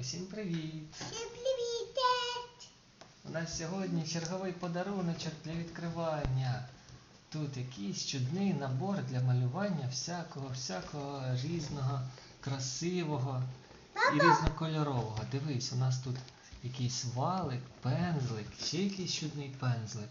Усім привіт! Всім привіт! У нас сьогодні черговий подаруночок для відкривання. Тут якийсь чудний набор для малювання всякого, всякого різного, красивого і різнокольорового. Дивись, у нас тут якийсь валик, пензлик, ще якийсь чудний пензлик.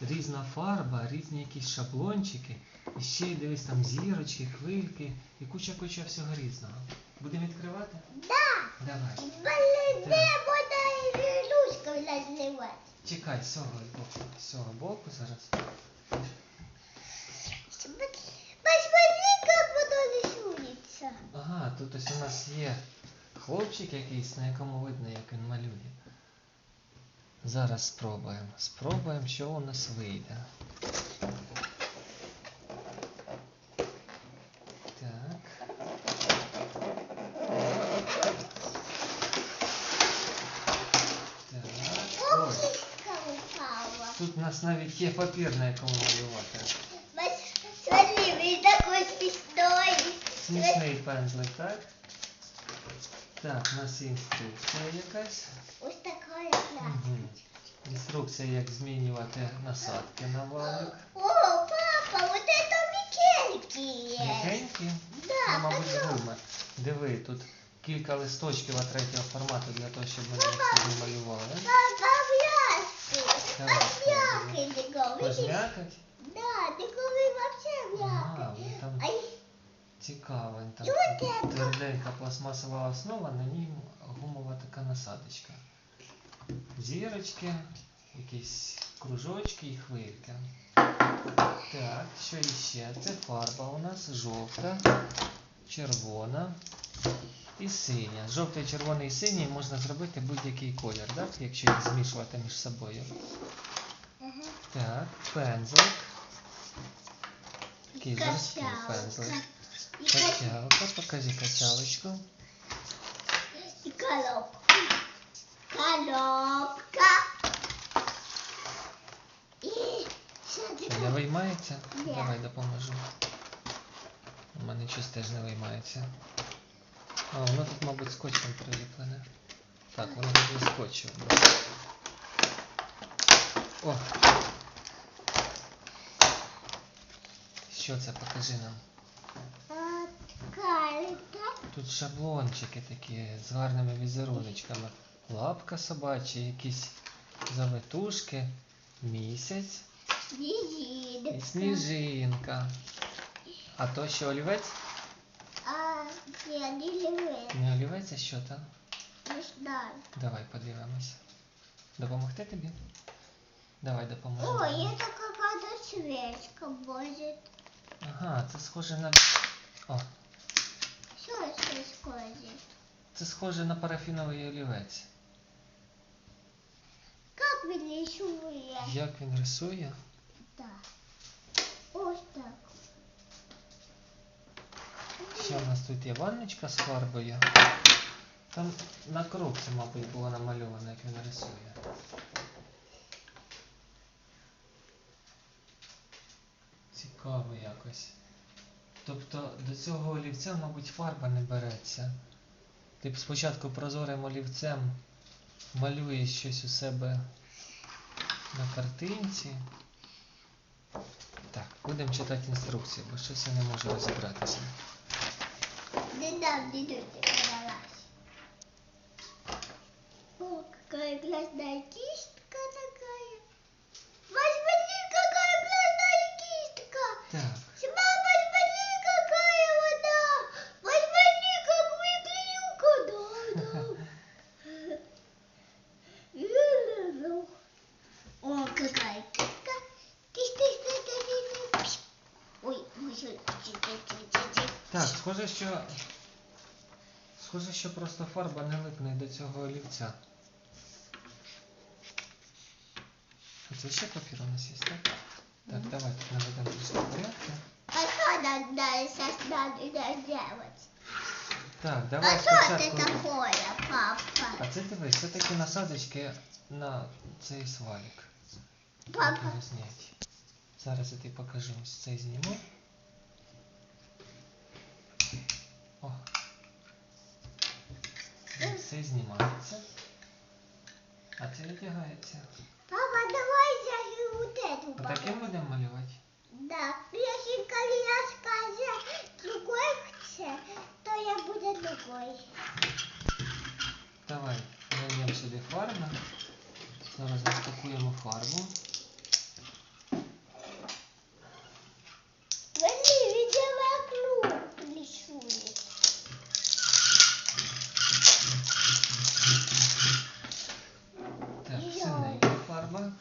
Різна фарба, різні якісь шаблончики. І ще дивись там зірочки, хвильки і куча-куча всього різного. Будемо відкривати? Да! Давай. Блин, де вода ручка розливати? Чекай, з цього боку. З цього боку зараз. Посмотри. Ага, тут ось у нас є хлопчик якийсь, на якому видно, як він малює. Зараз спробуємо. Спробуємо, що у нас вийде. Так. Так. Ой, Кишка упала. тут у нас навіть є папір, на якому малювати. Смотри, він такой смішной. Смішний пензлик, так? Так, у нас є інструкція якась. Ось така Мгм. Інструкція, як змінювати насадки на валик. О, папа, вот это Микельки есть. М'якенькі, Да, ну, мабуть, з потом. гуми. Диви, тут кілька листочків А3 формату для того, щоб ми собі малювали. Папа, М'який такой, видишь? Позм'якать? Да, такой вообще Ага, м'який. там Ай, цікаво. Там І от це. тверденька пластмасова основа, на ній гумова така насадочка. Зірочки, якісь кружочки і хвильки. Так, що іще? Це фарба у нас жовта, червона і синя. Жовтий, червоний і синій можна зробити будь-який колір, так? якщо їх змішувати між собою. Ага. Так, пензлик. Такий пензлик. Качалка, покажи качалочку. І коробка. Коробка. І не виймається? Давай допоможу. У мене щось теж не виймається. А, воно тут, мабуть, скотчем приліплене. Так, воно тут не скотчем. О! Що це? Покажи нам. Тут шаблончики такі з гарними візеруночками. Лапка собача, якісь завитушки, місяць і сніжинка. А то що олівець? А, я не люблю. Не олівець, а що там? Не знаю. Давай подивимось. Допомогти тобі? Давай допоможу. О, это какая-то свечка будет. Ага, це схоже на. О, Что это скажет? це схоже на парафіновий олівець. Как вы рисуете? Як він рисує? Да. Ще у нас тут є ванночка з фарбою. Там на коробці, мабуть, було намальовано, як він рисує. Цікаво якось. Тобто до цього олівця, мабуть, фарба не береться. Ти б спочатку прозорим олівцем малюєш щось у себе на картинці. Так, будемо читати інструкцію, бо щось я не можу розібратися. Не дам, не дайте, подалась. О, какая классная кистка такая. Посмотри, какая классная кистка. Так. Мама, посмотри, какая вода. Посмотри, как выглядит вода. О, какая кистка. Кистка, кистка, кистка. Ой, ой, ой, чик-чик-чик-чик. Так, схоже, що. Схоже, що просто фарба не липне до цього олівця. Оце ще папір у нас є, так? Так, давай тут наведемо трошки порядку. А что нам надо сейчас надо? Так, давай А это спочатку. такое, папа? А це дивись, це такі насадочки на цей свалік. Папа, Зараз я тобі покажу. Ось цей зніму. О, Це знімається. А це витягається. Папа, давай я вот эту Отаким папа. будемо малювати. Да, если коли я скажу другой хце, то я буду другой. Давай, даємо сюди фарби. Зараз розпакуємо фарбу. Возьми, видела круг рисует. Так, Йой. синенька фарба.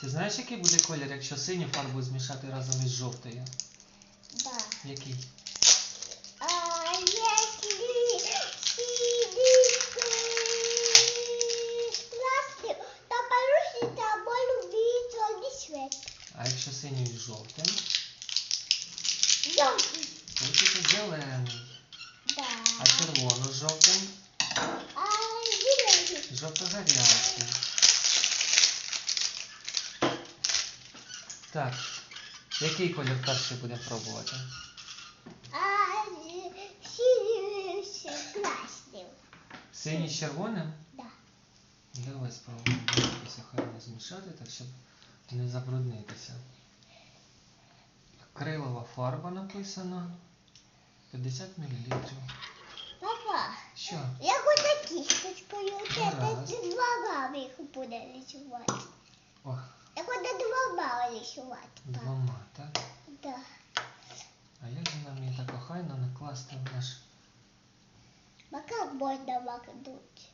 Ти знаєш, який буде колір, якщо синю фарбу змішати разом із жовтою? Да. Який? А если синий с красным, то получится более цвет. А якщо синю із жовтим, Желтый. то зелений. Да. А червону з жовтим А зеленый. жовто-гарячий. Так, який колір перший будемо пробувати? А синий с красным. Синій з червоним? Да. Давай спробуємо якось охайно змішати, так щоб не забруднитися. Акрилова фарба написано. 50 мл. Папа, Що? я хочу кисточкою. Гаразд. Це два баби їх буде рисувати. О, Я хочу два баби рисувати. двома, так? Да. А як же нам її так охайно накласти в наш. А как можно макнуть?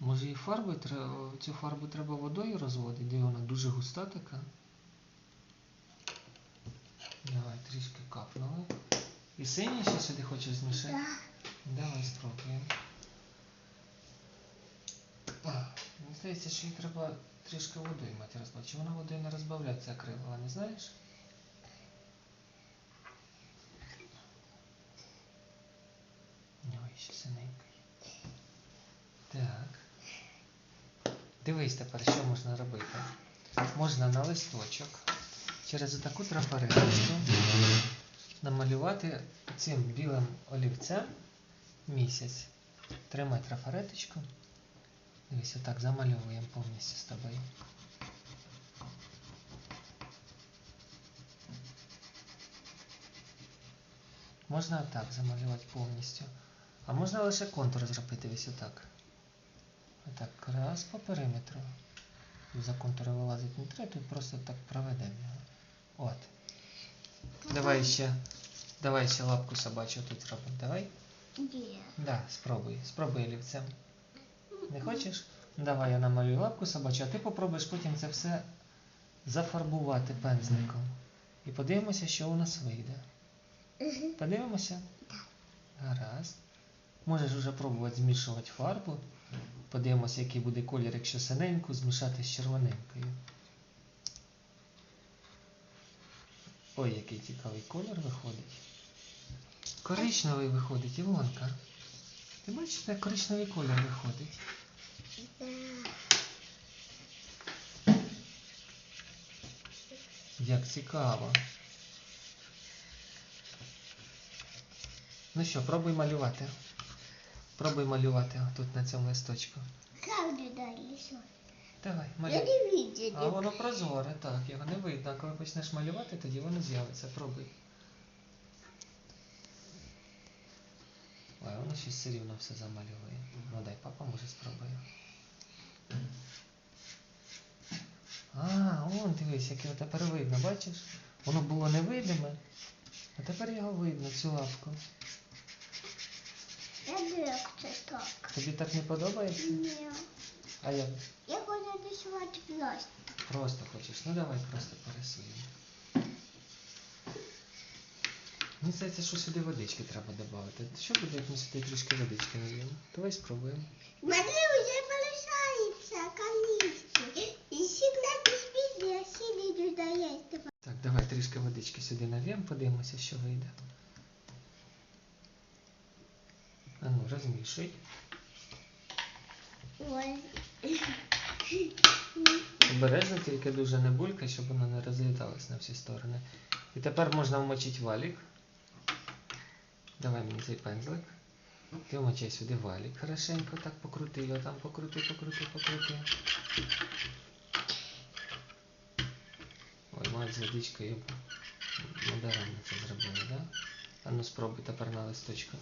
Може і фарбою треба. Цю фарбу треба водою розводити, де вона дуже густа така. Давай трішки капнули. І синій ще сюди хочеш змішати? Да. Давай спробуємо. А, здається, що її треба трішки водою мати розбавити. Чи вона водою не розбавляється акрилова, не знаєш? Ой, ще синенька є. Так. Дивись тепер, що можна робити. Можна на листочок через таку трафареточку намалювати цим білим олівцем місяць. Тримай трафареточку. Дивись, отак замальовуємо повністю з тобою. Можна отак замалювати повністю. А можна лише контур зробити ось отак. Отак, раз по периметру. За контури вилазить не треба, тут просто так проведемо його. От. Давай ще. Давай ще лапку собачу тут зробимо. Давай. Нет. Да, спробуй. Спробуй олівцем. Не хочеш? Давай я намалюю лапку собачу, а ти попробуєш потім це все зафарбувати пензликом. І подивимося, що у нас вийде. Мгм. Подивимося? Гаразд. Можеш вже пробувати змішувати фарбу. Подивимося, який буде колір, якщо синеньку змішати з червоненькою. Ой, який цікавий колір виходить. Коричневий виходить, Івонка. Ти бачиш, як коричневий колір виходить? Як цікаво. Ну що, пробуй малювати. Пробуй малювати тут на цьому листочку. Давай, малюй. А воно прозоре, так, його не видно. А коли почнеш малювати, тоді воно з'явиться. Пробуй. Ой, воно щось все рівно все замалює. Ну дай, папа може спробує. А, он дивись, як його тепер видно, бачиш? Воно було невидиме, а тепер його видно, цю лапку. Я легче так. Тобі так не подобається? Нет. А я Я хочу рисовать просто. просто хочеш. Ну давай просто пересуємо. Мені здається, що сюди водички треба додати. Що буде, як ми сюди трішки водички наліємо? Давай спробуємо. Смотри, уже получается колички. И всегда без видео синий туда есть. Так, давай трішки водички сюди нальємо, подивимося, що вийде. А ну, розмішуй. Обережно тільки дуже не булькай, щоб воно не розліталось на всі сторони. І тепер можна вмочити валік. Давай мені цей пензлик. Ти вмочай сюди валік. Хорошенько так покрути його там, покрути, покрути, покрути. Ой, мать з водичкою надаремно це зробили, да? А ну спробуй тепер на листочку.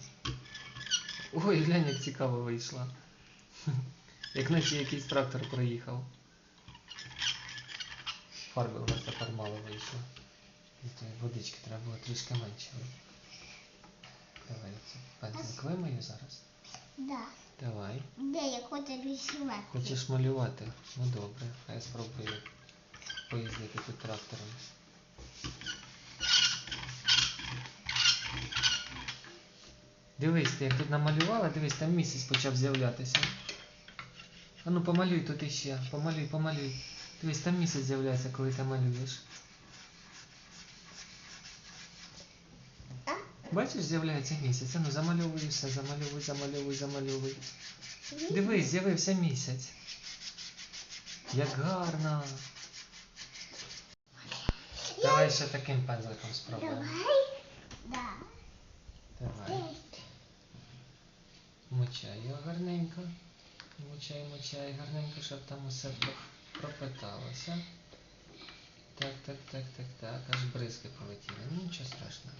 Ой, глянь, як цікаво вийшло. Як наче якийсь трактор проїхав. Фарби у нас тепер мало вийшло. Водички треба було трішки менше. Давай пензлик вимию зараз. Да. Давай. Де я хочу рисувати? Хочеш малювати? Ну добре, а я спробую поїздити тут трактором. Дивись, ти як тут намалювала, дивись, там місяць почав з'являтися. А ну помалюй тут іще, помалюй, помалюй. Дивись, там місяць з'являється, коли ти малюєш. Бачиш, з'являється місяць. А ну замальовуй все, замальовуй, замальовуй, замальовуй. Дивись, з'явився місяць. Як гарно. Давай ще таким пензликом спробуємо. Давай. Давай. Мочай його гарненько. Мочай, мочай гарненько, щоб там усе пропиталося. Так, так, так, так, так. Аж бризки полетіли. Ну нічого страшного.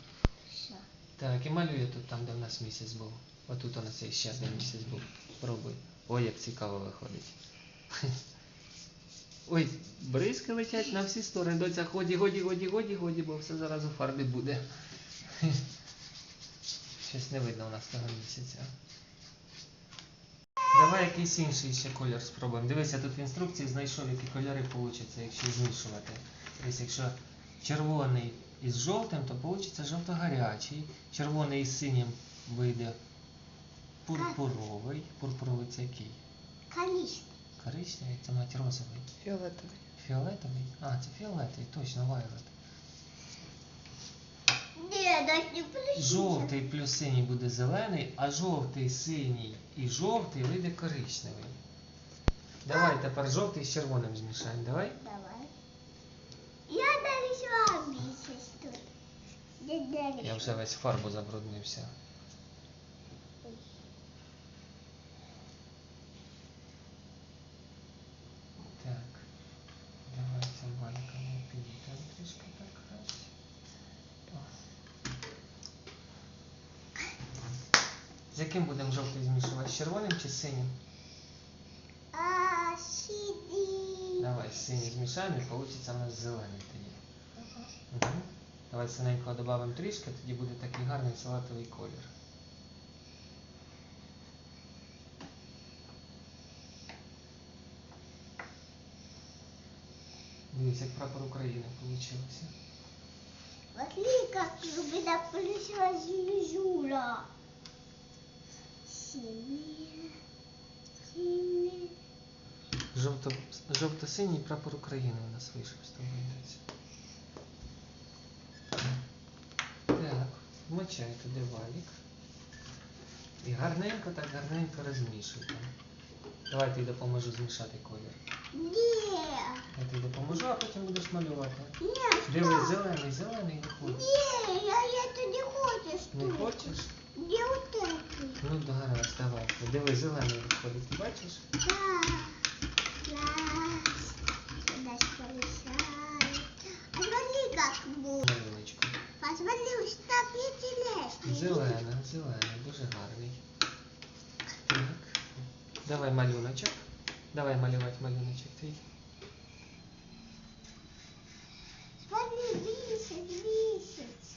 Що? Так, і малюю тут там, де в нас місяць був. Отут у нас ще один місяць був. Пробуй. Ой, як цікаво виходить. Ой, бризки летять на всі сторони. Доця, ході, годі, годі, годі, годі, бо все зараз у фарбі буде. Щось не видно у нас того місяця. Давай якийсь інший ще колір спробуємо. Дивись, я тут в інструкції знайшов, які кольори получаться, якщо змішувати. Тобто, якщо червоний із жовтим, то вийде жовто-гарячий. Червоний із синім вийде пурпуровий. Пурпуровий це який? Каліш. Коричневий, це мать розовий. Фіолетовий. Фіолетовий? А, це фіолетовий, точно, вайлет. Жовтий плюс синій буде зелений, а жовтий, синій і жовтий вийде коричневий. Давай тепер жовтий з червоним змішаємо. Давай. Давай. Я нарисував місяць тут. Де нарисував? Я вже весь фарбу забруднився. Так. Давай цим валиком підійдемо трішки так раз. О. З яким будемо жовтий змішувати? З червоним чи синім? А. Давай синій змішаємо і вийде у нас зелений тоді. Угу. Давай синенького додамо трішки, тоді буде такий гарний салатовий колір. Дивись, як прапор України вийшло. Смотри, как у меня получилась зюзюля. Синий. Синий. Жовто, жовто-синій прапор України у нас вийшов з того яйця. Так, вмочай туди валік. І гарненько, так гарненько розмішуй там. Давай тобі допоможу змішати колір. Не. Я тобі допоможу, а потім будеш малювати. Не, Дивись, зелений, зелений. Не, я, я это не. Не хочеш? Где вот это? Ну да, гаразд, давай. Диви, зелений виходить, ти бачиш? Да. Класс. Куда полетает. А смотри, как будет. Малюночку. Посмотри, что интересно. Зелений, зелений, дуже гарний. Так. Давай малюночок. Давай малювати малюночок твій. Смотри, месяц, месяц.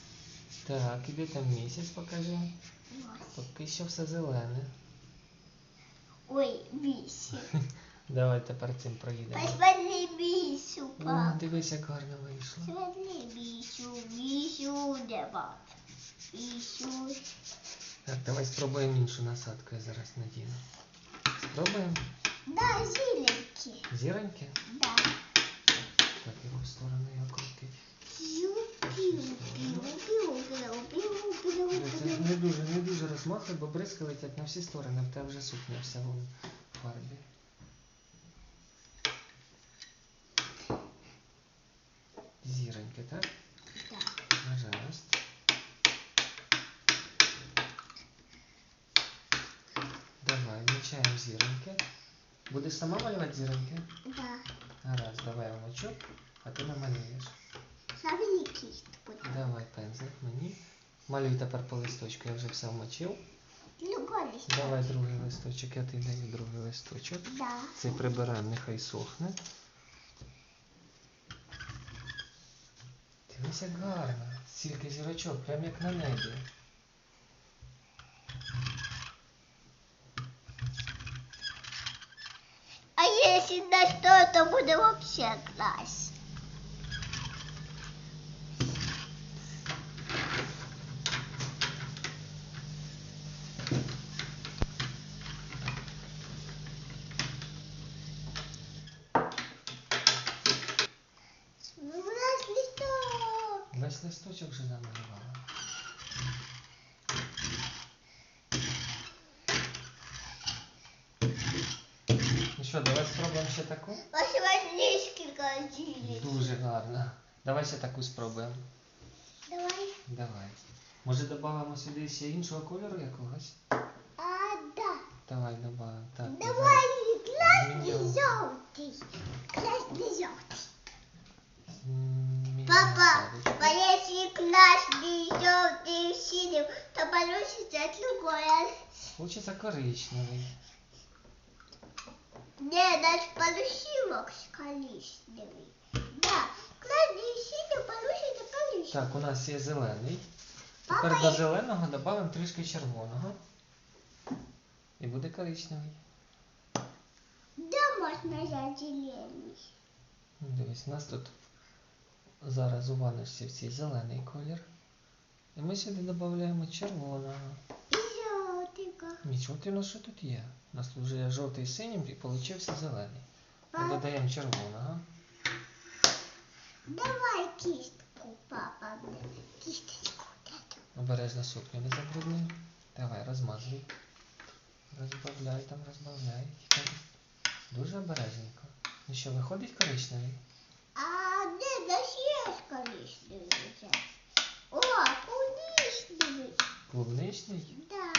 Так, іди там місяць покажи. Поки що все зелене. Ой, месяц. Давай тепер цим проїдемо. Посмотри, О, пап. дивись, як гарно вийшло. Смотри, мисю, мисю, дева. Мисю. Так, давай спробуємо іншу насадку, я зараз надіну. Спробуємо. Да, зеленький. Зіроньки? Да. Так, в сторону його крутить. Це не дуже, не дуже розмахуй, бо бризки летять на всі сторони, в тебе вже сукня вся в фарбі. Зіроньки, так? Да. Пожалуйста. Будеш сама малювати зіроньки? Да. Гаразд, давай мочок, а ти намалюєш. Сам кистку. Давай пензлик мені. Малюй тепер по листочку, я вже все вмочив. Другой лист. Давай другий листочок, я тобі даю другий листочок. Да. Цей прибираємо, нехай сохне. Дивись, як гарно. Стільки зірочок, прям як на небі. А если на что, то буду вообще класть. Давай ще таку спробуємо. Давай. Давай. Може додамо сюди ще іншого кольору якогось? А, да. Давай додамо. Так, я Давай, Мені- красный желтый. Красный желтый. зараз, м, мені Папа, насадочку. а если красный, желтый, синий, то получится другое. Хочеться коричневий. Не, наш получилок коричневый. Да, красный, синий получится коричневый. Так, у нас є зелений. Папа, Тепер до я- зеленого додамо трішки червоного. І буде коричневий. Да, можно взять зеленый. Ну, Дивись, у нас тут зараз у ванночці в цій зелений колір. І ми сюди додаємо червоного. И желтый. Нічого ти у нас що тут є? У нас тут вже є жовтий з синім і получився зелений. Ми Папа, додаємо червоного. давай кистку, папа, мне кисточку. дать. Обережно сукню не забруднюй. Давай, розмазуй. Розбавляй там, розбавляй. Дуже обережненько. Ну що, виходить коричневий? А где досье коричневый взять? О, коричневый. Клубничний Да,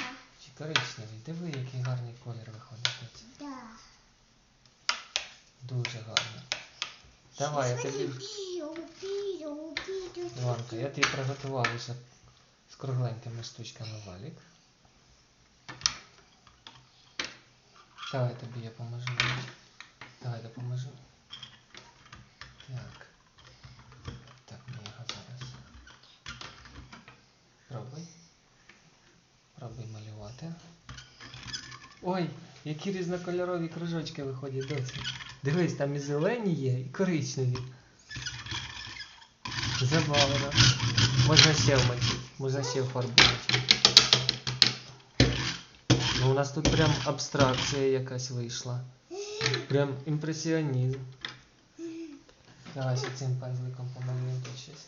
чи коричневий? Диви, який гарний колір виходить. да. Дуже гарно. Давай, я тобі. Іванка, я тобі приготував уже з кругленькими штучками валік. Давай тобі я поможу. Давай допоможу. Так. Так, мені його зараз. Пробуй. Пробуй малювати. Ой, які різнокольорові кружочки виходять доці. Дивись, там і зелені є, і коричневі. Забавно. Можна ще вмочити, можна ще в фарбу вмочити. Ну, у нас тут прям абстракція якась вийшла. Прям імпресіонізм. Давай ще цим пензликом помалюємо тут щось.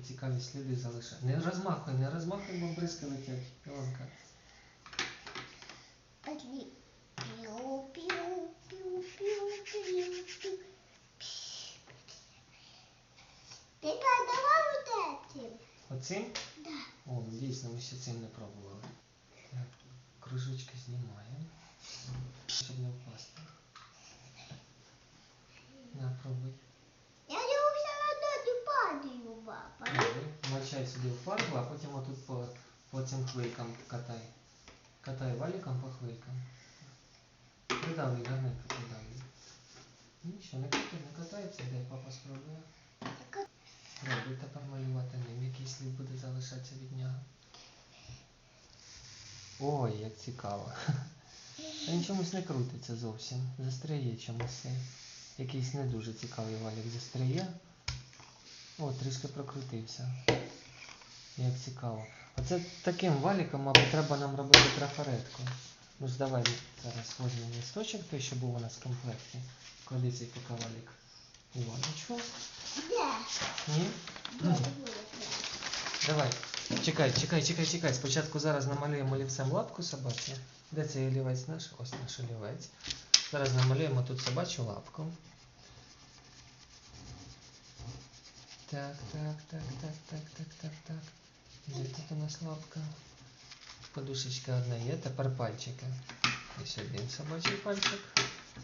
Цікаві сліди залишає. Не розмахуй, не розмахуй, бо бризки летять. Ілонка. Пошли. Пиу, пиу, пиу, пиу, пиу, пиу. Ты давай вот этим. Оцим? Да. О, дійсно, ми ще цим не пробували. Так, кружочки знімаємо. Щоб не впасти. На, пробуй. Я не все равно не падаю, папа. Пробуй. Мочай сюди в фарбу, а потім отут по, по цим хвилькам катай. Катай валіком по хвилькам. Придавлюй, гарненько придавлюй. Нічого, не катай, не катається, де папа спробує. Пробуй тепер малювати ним, який слід буде залишатися від нього. Ой, як цікаво. Та він чомусь не крутиться зовсім. Застряє чомусь. якийсь не дуже цікавий валік застряє. О, трішки прокрутився. Як цікаво. Оце таким валіком, мабуть, треба нам робити трафаретку. Ну ж давай зараз візьмемо листочок, той, що був у нас в комплекті. Клади цей поки валік Іваночку. Ні? Давай. Чекай, чекай, чекай, чекай. Спочатку зараз намалюємо олівцем лапку собаці. Де цей олівець наш? Ось наш олівець. Зараз намалюємо тут собачу лапку. Так, так, так, так, так, так, так, так. Де тут у нас лапка? Подушечка одна є, тепер пальчики. Ось один собачий пальчик,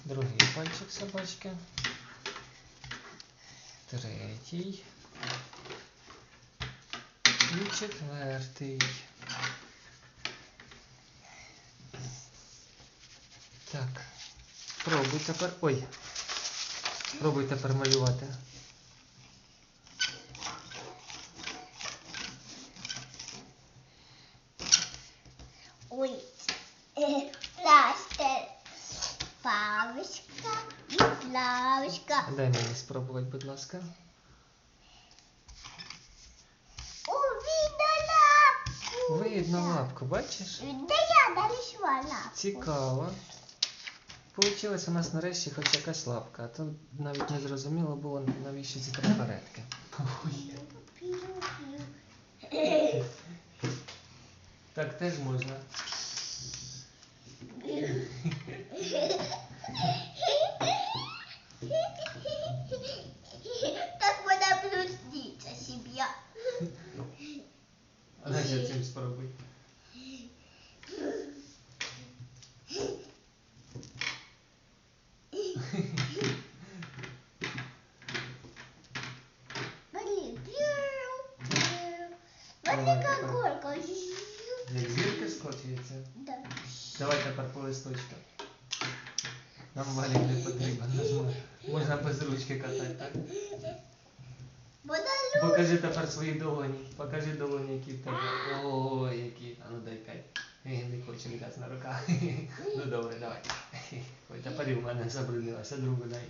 другий пальчик собачки. Третій. І четвертий. Так. Пробуй тепер. Ой. Пробуй тепер малювати. Спробувати, будь ласка. О, видно лапку. Видно лапку, бачиш? Да я нарисувала лапку. Цікаво. Получилась у нас нарешті хоч якась лапка, а то навіть не зрозуміло було, навіщо ці трафаретки. Так теж можна. Так вона блюзниться сім'я. А дай я цим спробуй. Блин, Смотри, как горка. Як зірки скочується. Да. Давай тепер по листочку. Нам валік не потрібен. Можна, можна без ручки катати, так? Вона Покажи тепер свої долоні. Покажи долоні, які в тебе. О, які. А ну дай кай. Е, Не хочу літати на руках. Ну добре, давай. Ой, тепер і в мене забруднилася. Другу дай.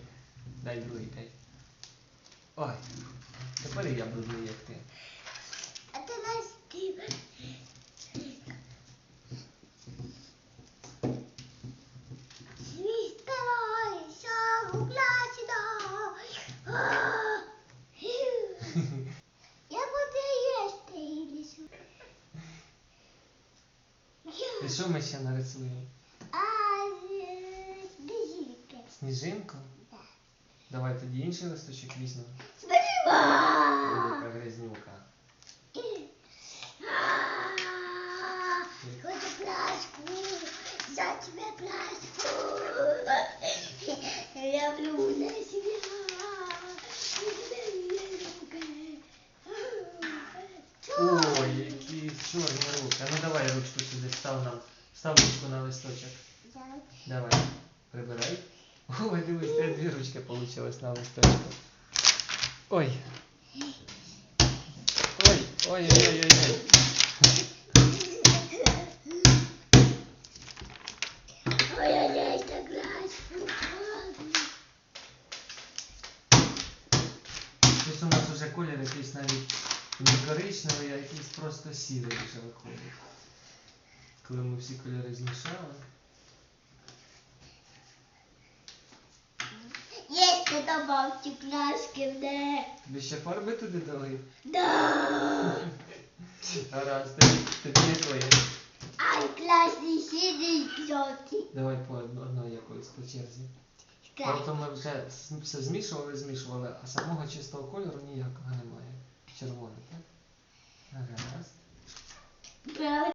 Дай другий п'ять. Ой. Тепер і я брудний, як ти. А ти нас що ми ще нарисуємо? А е, дизельки. Сніжинку? Да. Давай тоді інший листочок візьмемо. Смотри. Велика грязнюка. Хочу пляшку, за тебя пляшку. Я люблю на себя. Ой, які чорні руки. А ну давай ручку сюди, став нам. Став ручку на листочок. Давай, прибирай. Ой, дивись, це дві ручки вийшло на листочку. Ой. Ой, ой, ой, ой, ой. Ой-ой-ой, так пляшку. Щось у нас уже колір якийсь навіть не коричневий, а якийсь просто сірий вже виходить. Коли ми всі кольори змішали. Є Если добавьте пляшки в не. Тобі ще фарби туди дали? Да. Гаразд, тобі, тобі якої? Ай, классный синий желтый. Давай по одно- одної якоїсь по черзі. Тобто ми вже с- все змішували, змішували, а самого чистого кольору ніякого немає. Червоний, так? Гаразд. Правда.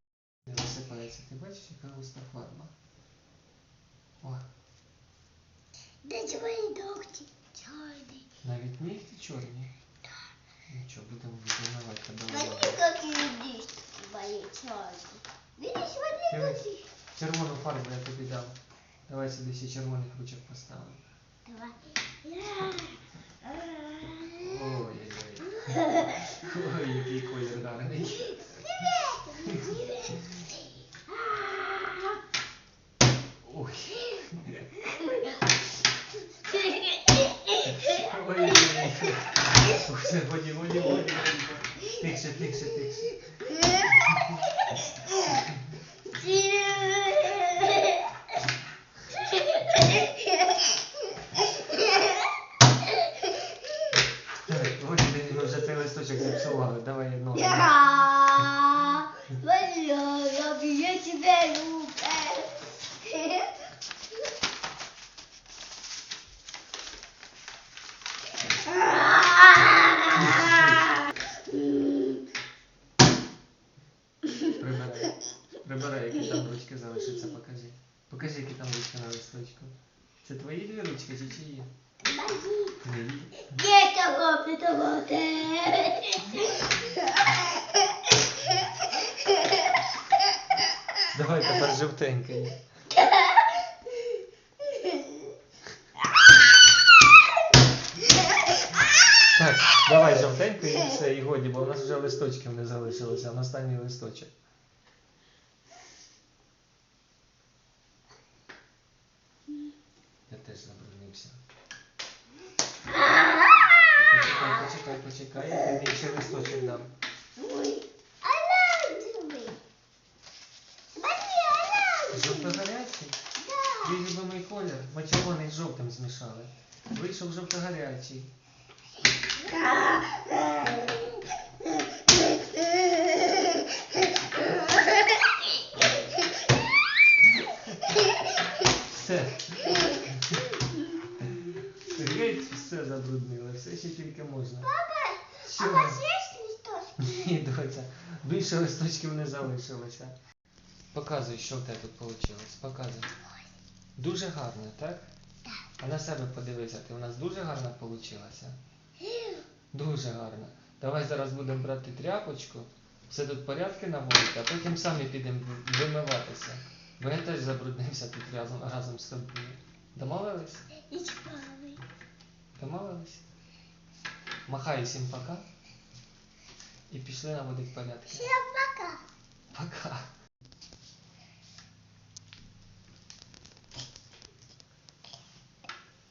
Не висипається. Ти бачиш, яка густа фарба? О, Да твои ногти черный. навіть нігті чорні. Нічого, будемо визнавати тебе. Смотри, увагу. какие листики мои черные. Видишь, смотри, Дивись. какие. Червону фарбу я тобі дав. Давай сюди ще червоних ручок поставимо. Давай. Ой-ой-ой. Ой, який колір гарний. Neyse, neyse, neyse. Давай тепер жовтенький. Так, давай жовтенький і все, і годі, бо в нас вже листочків не залишилося, на останній листочок. Я теж забруднився. Почекай, почекай, почекай, я тобі ще листочок дам. Ой, оранжевый. Смотри, оранжевый. Жовто-гарячий? Да. Твій любимий колір. Ми червоний з жовтим змішали. Вийшов жовто-гарячий. Все. Геть все забруднило, все ще тільки можна. Папа, а Що? у вас есть листочки? Ні, доця, більше листочків не залишилося. Показуй, що в тебе тут вийшло. Показуй. Дуже гарно, так? Так. А на себе подивися, ти у нас дуже гарна вийшла. Дуже гарно. Давай зараз будемо брати тряпочку, все тут порядки наводити, а потім самі підемо вимиватися. Бо я теж забруднився тут разом, разом з тобою. Домовились? Домовились? Махай всім пока. І пішли наводити порядки. Всім пока. Пока.